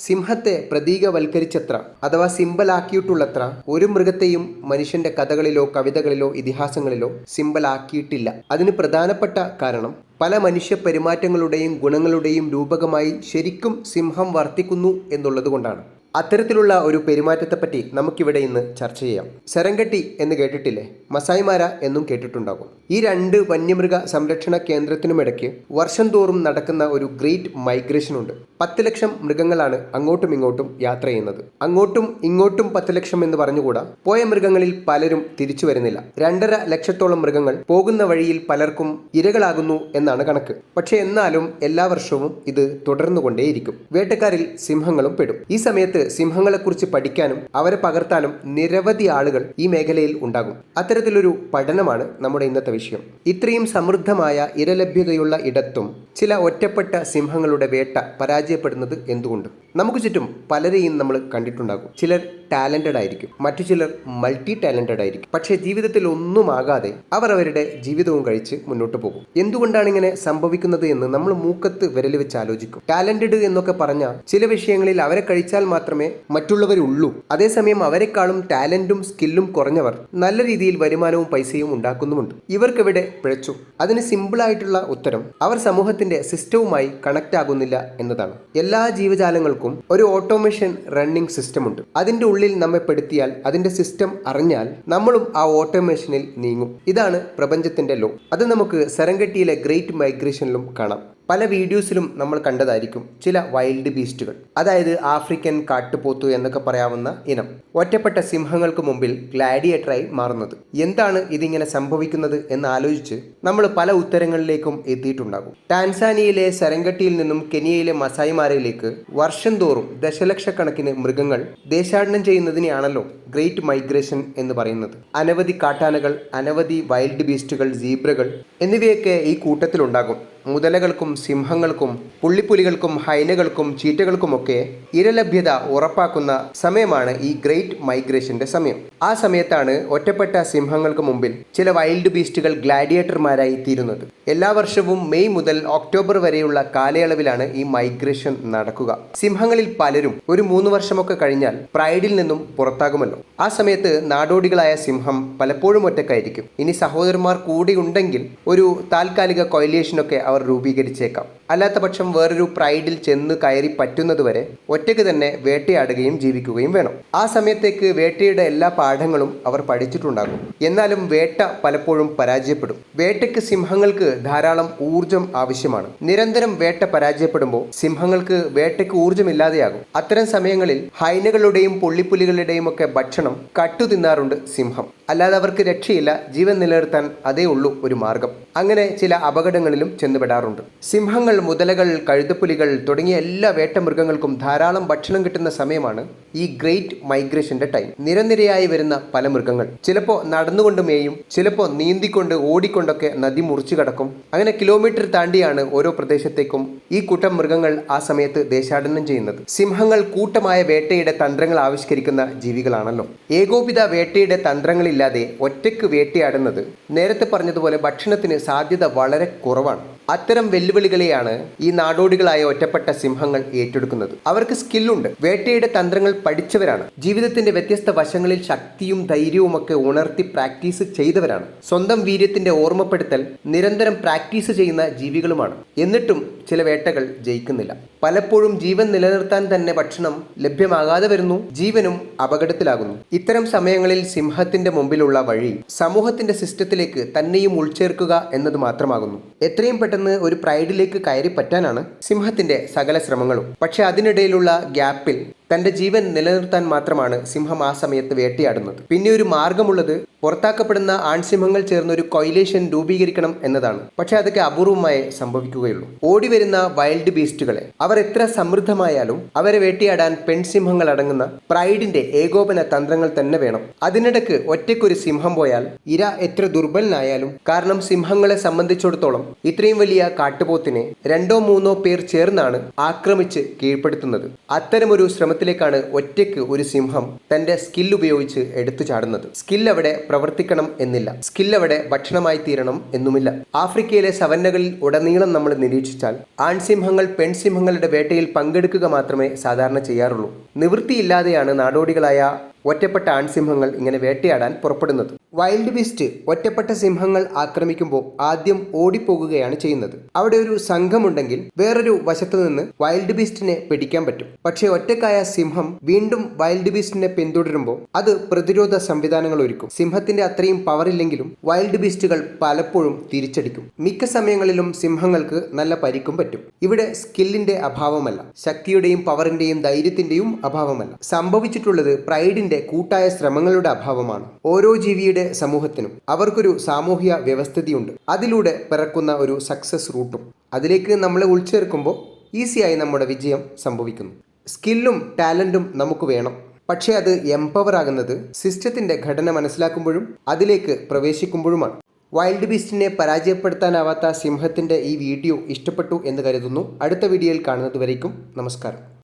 സിംഹത്തെ പ്രതീകവൽക്കരിച്ചത്ര അഥവാ സിമ്പലാക്കിയിട്ടുള്ളത്ര ഒരു മൃഗത്തെയും മനുഷ്യന്റെ കഥകളിലോ കവിതകളിലോ ഇതിഹാസങ്ങളിലോ സിമ്പലാക്കിയിട്ടില്ല അതിന് പ്രധാനപ്പെട്ട കാരണം പല മനുഷ്യ പെരുമാറ്റങ്ങളുടെയും ഗുണങ്ങളുടെയും രൂപകമായി ശരിക്കും സിംഹം വർത്തിക്കുന്നു എന്നുള്ളത് കൊണ്ടാണ് അത്തരത്തിലുള്ള ഒരു പെരുമാറ്റത്തെപ്പറ്റി നമുക്കിവിടെ ഇന്ന് ചർച്ച ചെയ്യാം. സെരങ്കട്ടി എന്ന് കേട്ടിട്ടില്ലേ? മസായിമാര എന്നും കേട്ടിട്ടുണ്ടാകും. ഈ രണ്ട് വന്യമൃഗ സംരക്ഷണ കേന്ദ്രത്തിനുമിടയ്ക്ക് വർഷം തോറും നടക്കുന്ന ഒരു ഗ്രേറ്റ് മൈഗ്രേഷൻ ഉണ്ട് പത്ത് ലക്ഷം മൃഗങ്ങളാണ് അങ്ങോട്ടും ഇങ്ങോട്ടും യാത്ര ചെയ്യുന്നത്. അങ്ങോട്ടും ഇങ്ങോട്ടും പത്ത് ലക്ഷം എന്ന് പറഞ്ഞുകൂടാ? പോയ മൃഗങ്ങളിൽ പലരും തിരിച്ചു വരുന്നില്ല. രണ്ടര ലക്ഷത്തോളം മൃഗങ്ങൾ പോകുന്ന വഴിയിൽ പലർക്കും ഇരകളാകുന്നു എന്നാണ് കണക്ക്. പക്ഷേ എന്നാലും എല്ലാ വർഷവും ഇത് തുടർന്നുകൊണ്ടേയിരിക്കും. വേട്ടക്കാരിൽ സിംഹങ്ങളും പെടും. ഈ സമയത്ത് സിംഹങ്ങളെക്കുറിച്ച് പഠിക്കാനും അവരെ പകർത്താനും നിരവധി ആളുകൾ ഈ മേഖലയിൽ ഉണ്ടാകും. അത്തരത്തിലൊരു പഠനമാണ് നമ്മുടെ ഇന്നത്തെ വിഷയം. ഇത്രയും സമൃദ്ധമായ ഇരലഭ്യതയുള്ള ഇടത്തും ചില ഒറ്റപ്പെട്ട സിംഹങ്ങളുടെ വേട്ട പരാജയപ്പെടുന്നത് എന്തുകൊണ്ട്? നമുക്ക് ചുറ്റും പലരെയും നമ്മൾ കണ്ടിട്ടുണ്ടാകും. ചിലർ ടാലന്റഡ് ആയിരിക്കും. മറ്റു ചിലർ മൾട്ടി ടാലന്റഡ് ആയിരിക്കും. പക്ഷേ ജീവിതത്തിൽ ഒന്നും ഒന്നുമാകാതെ അവർ അവരുടെ ജീവിതവും കഴിച്ച് മുന്നോട്ട് പോകും. എന്തുകൊണ്ടാണ് ഇങ്ങനെ സംഭവിക്കുന്നത് എന്ന് നമ്മൾ മൂക്കത്ത് വിരൽ വെച്ച് ആലോചിക്കും. ടാലന്റഡ് എന്നൊക്കെ പറഞ്ഞ ചില വിഷയങ്ങളിൽ അവരെ കഴിച്ചാൽ മാത്രമേ മറ്റുള്ളവരുള്ളൂ അതേസമയം അവരെക്കാളും ടാലന്റും സ്കില്ലും കുറഞ്ഞവർ നല്ല രീതിയിൽ വരുമാനവും പൈസയും ഉണ്ടാക്കുന്നുമുണ്ട്. ഇവർക്കെവിടെ പിഴച്ചു? അതിന് സിമ്പിളായിട്ടുള്ള ഉത്തരം അവർ സമൂഹത്തിന്റെ സിസ്റ്റവുമായി കണക്ട് ആകുന്നില്ല എന്നതാണ്. എല്ലാ ജീവജാലങ്ങൾക്കും ഒരു ഓട്ടോമേഷൻ റണ്ണിംഗ് സിസ്റ്റം ഉണ്ട്. അതിന്റെ ഉള്ളിൽ നമ്മെ പെടുത്തിയാൽ അതിന്റെ സിസ്റ്റം അറിഞ്ഞാൽ നമ്മളും ആ ഓട്ടോമേഷനിൽ നീങ്ങും. ഇതാണ് പ്രപഞ്ചത്തിന്റെ ലോ അത് നമുക്ക് സെറങ്കട്ടിയിലെ ഗ്രേറ്റ് മൈഗ്രേഷനിലും കാണാം. പല വീഡിയോസിലും നമ്മൾ കണ്ടതായിരിക്കും ചില വൈൽഡ് ബീസ്റ്റുകൾ. അതായത് ആഫ്രിക്കൻ കാട്ടുപോത്തു എന്നൊക്കെ പറയാവുന്ന ഇനം. ഒറ്റപ്പെട്ട സിംഹങ്ങൾക്ക് മുമ്പിൽ ഗ്ലാഡിയേറ്ററായി മാറുന്നത്. എന്താണ് ഇതിങ്ങനെ സംഭവിക്കുന്നത് എന്ന് ആലോചിച്ച് നമ്മൾ പല ഉത്തരങ്ങളിലേക്കും എത്തിയിട്ടുണ്ടാകും. ടാൻസാനിയയിലെ സെറങ്കട്ടിയിൽ നിന്നും കെനിയയിലെ മസായിമാരയിലേക്ക് വർഷം തോറും ദശലക്ഷക്കണക്കിന് മൃഗങ്ങൾ ദേശാടനം ചെയ്യുന്നതിനെയാണല്ലോ ഗ്രേറ്റ് മൈഗ്രേഷൻ എന്ന് പറയുന്നത്. അനവധി കാട്ടാനകൾ അനവധി വൈൽഡ് ബീസ്റ്റുകൾ സീബ്രകൾ എന്നിവയൊക്കെ ഈ കൂട്ടത്തിലുണ്ടാകും. മുതലകൾക്കും സിംഹങ്ങൾക്കും പുള്ളിപ്പുലികൾക്കും ഹൈനകൾക്കും ചീറ്റകൾക്കുമൊക്കെ ഇരലഭ്യത ഉറപ്പാക്കുന്ന സമയമാണ് ഈ ഗ്രേറ്റ് മൈഗ്രേഷന്റെ സമയം. ആ സമയത്താണ് ഒറ്റപ്പെട്ട സിംഹങ്ങൾക്ക് മുമ്പിൽ ചില വൈൽഡ് ബീസ്റ്റുകൾ ഗ്ലാഡിയേറ്റർമാരായി തീരുന്നത്. എല്ലാ വർഷവും മെയ് മുതൽ ഒക്ടോബർ വരെയുള്ള കാലയളവിലാണ് ഈ മൈഗ്രേഷൻ നടക്കുക. സിംഹങ്ങളിൽ പലരും ഒരു മൂന്ന് വർഷമൊക്കെ കഴിഞ്ഞാൽ പ്രൈഡിൽ നിന്നും പുറത്താകുമല്ലോ. ആ സമയത്ത് നാടോടികളായ സിംഹം പലപ്പോഴും ഒറ്റക്കായിരിക്കും. ഇനി സഹോദരന്മാർ കൂടിയുണ്ടെങ്കിൽ ഒരു താൽക്കാലിക കൊയിലേഷനൊക്കെ അവർ രൂപീകരിച്ചേക്കാം. അല്ലാത്ത പക്ഷം വേറൊരു പ്രൈഡിൽ ചെന്ന് കയറി പറ്റുന്നതുവരെ ഒറ്റയ്ക്ക് തന്നെ വേട്ടയാടുകയും ജീവിക്കുകയും വേണം. ആ സമയത്തേക്ക് വേട്ടയുടെ എല്ലാ പാഠങ്ങളും അവർ പഠിച്ചിട്ടുണ്ടാകും. എന്നാലും വേട്ട പലപ്പോഴും പരാജയപ്പെടും. വേട്ടയ്ക്ക് സിംഹങ്ങൾക്ക് ധാരാളം ഊർജം ആവശ്യമാണ്. നിരന്തരം വേട്ട പരാജയപ്പെടുമ്പോൾ സിംഹങ്ങൾക്ക് വേട്ടയ്ക്ക് ഊർജമില്ലാതെയാകും അത്തരം സമയങ്ങളിൽ ഹൈനകളുടെയും പുള്ളിപ്പുലികളുടെയും ഒക്കെ ഭക്ഷണം കട്ടു തിന്നാറുണ്ട് സിംഹം. അല്ലാതെ അവർക്ക് രക്ഷയില്ല. ജീവൻ നിലനിർത്താൻ അതേ ഉള്ളൂ ഒരു മാർഗം. അങ്ങനെ ചില അപകടങ്ങളിലും ചെന്നുപെടാറുണ്ട്. സിംഹങ്ങൾ മുതലകൾ കഴുതപ്പുലികൾ തുടങ്ങിയ എല്ലാ വേട്ടമൃഗങ്ങൾക്കും ധാരാളം ഭക്ഷണം കിട്ടുന്ന സമയമാണ് ഈ ഗ്രേറ്റ് മൈഗ്രേഷന്റെ ടൈം. നിരനിരയായി വരുന്ന പല മൃഗങ്ങൾ. ചിലപ്പോൾ നടന്നുകൊണ്ട് മേയും ചിലപ്പോൾ നീന്തിക്കൊണ്ട് ഓടിക്കൊണ്ടൊക്കെ നദി മുറിച്ചു കടക്കും. അങ്ങനെ കിലോമീറ്റർ താണ്ടിയാണ് ഓരോ പ്രദേശത്തേക്കും ഈ കൂട്ടം മൃഗങ്ങൾ ആ സമയത്ത് ദേശാടനം ചെയ്യുന്നത്. സിംഹങ്ങൾ കൂട്ടമായ വേട്ടയുടെ തന്ത്രങ്ങൾ ആവിഷ്കരിക്കുന്ന ജീവികളാണല്ലോ. ഏകോപിത വേട്ടയുടെ തന്ത്രങ്ങളില്ലാതെ ഒറ്റയ്ക്ക് വേട്ടയാടുന്നത് നേരത്തെ പറഞ്ഞതുപോലെ ഭക്ഷണത്തിന് സാധ്യത വളരെ കുറവാണ്. അത്തരം വെല്ലുവിളികളെയാണ് ഈ നാടോടികളായ ഒറ്റപ്പെട്ട സിംഹങ്ങൾ ഏറ്റെടുക്കുന്നത്. അവർക്ക് സ്കില്ലുണ്ട്. വേട്ടയുടെ തന്ത്രങ്ങൾ പഠിച്ചവരാണ്. ജീവിതത്തിന്റെ വ്യത്യസ്ത വശങ്ങളിൽ ശക്തിയും ധൈര്യവും ഒക്കെ ഉണർത്തി പ്രാക്ടീസ് ചെയ്തവരാണ്. സ്വന്തം വീര്യത്തിന്റെ ഓർമ്മപ്പെടുത്തൽ നിരന്തരം പ്രാക്ടീസ് ചെയ്യുന്ന ജീവികളുമാണ്. എന്നിട്ടും ചില വേട്ടകൾ ജയിക്കുന്നില്ല. പലപ്പോഴും ജീവൻ നിലനിർത്താൻ തന്നെ ഭക്ഷണം ലഭ്യമാകാതെ വരുന്നു ജീവനും അപകടത്തിലാകുന്നു. ഇത്തരം സമയങ്ങളിൽ സിംഹത്തിന്റെ മുമ്പിലുള്ള വഴി സമൂഹത്തിന്റെ സിസ്റ്റത്തിലേക്ക് തന്നെയും ഉൾച്ചേർക്കുക എന്നത് മാത്രമാകുന്നു. എത്രയും പെട്ടെന്ന് ഒരു പ്രൈഡിലേക്ക് കയറി പറ്റാനാണ് സിംഹത്തിന്റെ സകല ശ്രമങ്ങളും. പക്ഷെ അതിനിടയിലുള്ള ഗ്യാപ്പിൽ തന്റെ ജീവൻ നിലനിർത്താൻ മാത്രമാണ് സിംഹം ആ സമയത്ത് വേട്ടയാടുന്നത്. പിന്നെ ഒരു മാർഗമുള്ളത് പുറത്താക്കപ്പെടുന്ന ആൺസിംഹങ്ങൾ ചേർന്ന് ഒരു കൊയിലേഷൻ രൂപീകരിക്കണം എന്നതാണ്. പക്ഷെ അതൊക്കെ അപൂർവമായി സംഭവിക്കുകയുള്ളൂ. ഓടിവരുന്ന വൈൽഡ് ബീസ്റ്റുകളെ അവർ എത്ര സമൃദ്ധമായാലും അവരെ വേട്ടയാടാൻ പെൺസിംഹങ്ങൾ അടങ്ങുന്ന പ്രൈഡിന്റെ ഏകോപന തന്ത്രങ്ങൾ തന്നെ വേണം. അതിനിടക്ക് ഒറ്റയ്ക്കൊരു സിംഹം പോയാൽ ഇര എത്ര ദുർബലനായാലും കാരണം സിംഹങ്ങളെ സംബന്ധിച്ചിടത്തോളം ഇത്രയും വലിയ കാട്ടുപോത്തിനെ രണ്ടോ മൂന്നോ പേർ ചേർന്നാണ് ആക്രമിച്ച് കീഴ്പ്പെടുത്തുന്നത്. അത്തരമൊരു ശ്രമത്തിൽ ശ്രമത്തിലേക്കാണ് ഒറ്റയ്ക്ക് ഒരു സിംഹം തന്റെ സ്കിൽ ഉപയോഗിച്ച് എടുത്തു ചാടുന്നത്. സ്കിൽ അവിടെ പ്രവർത്തിക്കണം എന്നില്ല. സ്കിൽ അവിടെ ഭക്ഷണമായി തീരണം എന്നുമില്ല. ആഫ്രിക്കയിലെ സവന്നകളിൽ ഉടനീളം നമ്മൾ നിരീക്ഷിച്ചാൽ ആൺസിംഹങ്ങൾ പെൺസിംഹങ്ങളുടെ വേട്ടയിൽ പങ്കെടുക്കുക മാത്രമേ സാധാരണ ചെയ്യാറുള്ളൂ. നിവൃത്തിയില്ലാതെയാണ് നാടോടികളായ ഒറ്റപ്പെട്ട ആൺസിംഹങ്ങൾ ഇങ്ങനെ വേട്ടയാടാൻ പുറപ്പെടുന്നത്. വൈൽഡ് ബീസ്റ്റ് ഒറ്റപ്പെട്ട സിംഹങ്ങൾ ആക്രമിക്കുമ്പോൾ ആദ്യം ഓടിപ്പോകുകയാണ് ചെയ്യുന്നത്. അവിടെ ഒരു സംഘമുണ്ടെങ്കിൽ വേറൊരു വശത്തു നിന്ന് വൈൽഡ് ബീസ്റ്റിനെ പിടിക്കാൻ പറ്റും. പക്ഷേ ഒറ്റക്കായ സിംഹം വീണ്ടും വൈൽഡ് ബീസ്റ്റിനെ പിന്തുടരുമ്പോൾ അത് പ്രതിരോധ സംവിധാനങ്ങൾ ഒരുക്കും. സിംഹത്തിന്റെ അത്രയും പവർ ഇല്ലെങ്കിലും വൈൽഡ് ബീസ്റ്റുകൾ പലപ്പോഴും തിരിച്ചടിക്കും. മിക്ക സമയങ്ങളിലും സിംഹങ്ങൾക്ക് നല്ല പരിക്കും പറ്റും. ഇവിടെ സ്കില്ലിന്റെ അഭാവമല്ല. ശക്തിയുടെയും പവറിന്റെയും ധൈര്യത്തിന്റെയും അഭാവമല്ല. സംഭവിച്ചിട്ടുള്ളത് പ്രൈഡിന്റെ കൂട്ടായ ശ്രമങ്ങളുടെ അഭാവമാണ് ഓരോ ജീവിയുടെ സമൂഹത്തിനും അവർക്കൊരു സാമൂഹ്യ വ്യവസ്ഥതിയുണ്ട്. അതിലൂടെ പിറക്കുന്ന ഒരു സക്സസ് റൂട്ടും അതിലേക്ക് നമ്മളെ ഉൾച്ചേർക്കുമ്പോൾ ഈസിയായി നമ്മുടെ വിജയം സംഭവിക്കുന്നു. സ്കില്ലും ടാലന്റും നമുക്ക് വേണം. പക്ഷേ അത് എംപവർ ആകുന്നത് സിസ്റ്റത്തിന്റെ ഘടന മനസ്സിലാക്കുമ്പോഴും അതിലേക്ക് പ്രവേശിക്കുമ്പോഴുമാണ്. വൈൽഡ് ബീസ്റ്റിനെ പരാജയപ്പെടുത്താനാവാത്ത സിംഹത്തിന്റെ ഈ വീഡിയോ ഇഷ്ടപ്പെട്ടു എന്ന് കരുതുന്നു. അടുത്ത വീഡിയോയിൽ കാണുന്നത് വരയ്ക്കും നമസ്കാരം.